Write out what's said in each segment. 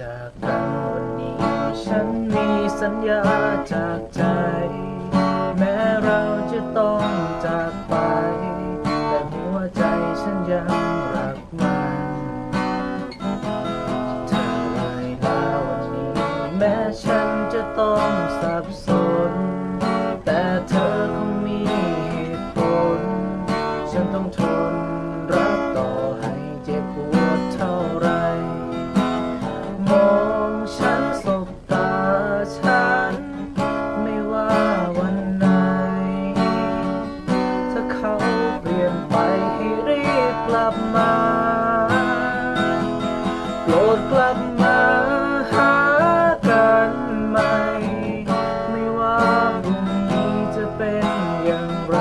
จากกันวันนี้ ฉันมีสัญญาจากใจ แม้เราจะต้องจากไป แต่หัวใจฉันยังรักมันเธอเลยลาวันนี้ แม้ฉันจะต้องสับสน กลับมาหากันใหม่ ไม่ว่าพรุ่งนี้จะเป็นอย่างไร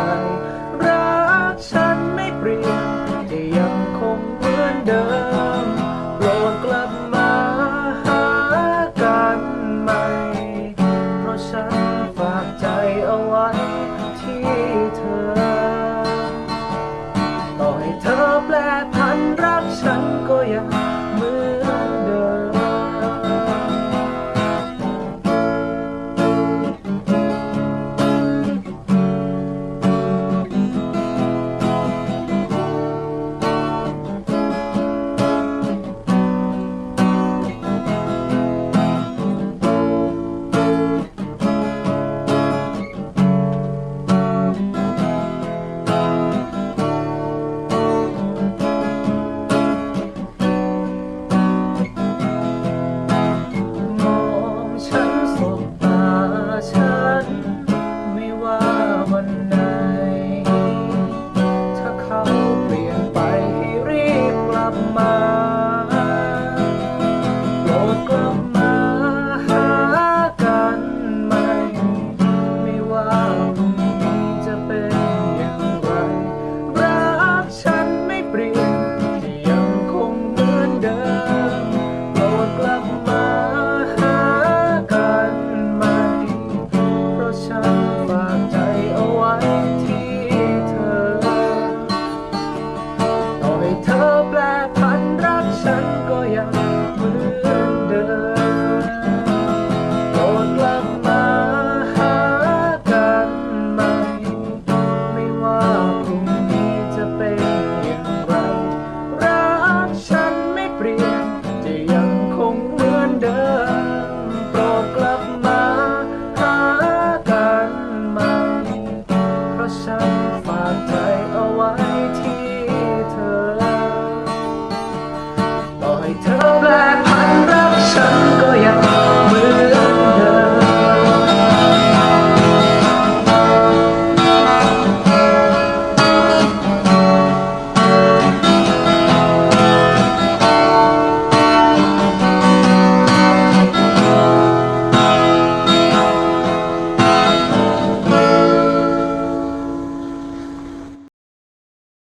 รักฉันไม่เปลี่ยนจะยังคงเหมือนเดิมโปรดกลับมาหากันใหม่ เพราะฉันฝากใจเอาไว้ที่เธอ ต่อให้เธอแปลพันรักฉันก็ยัง 들어가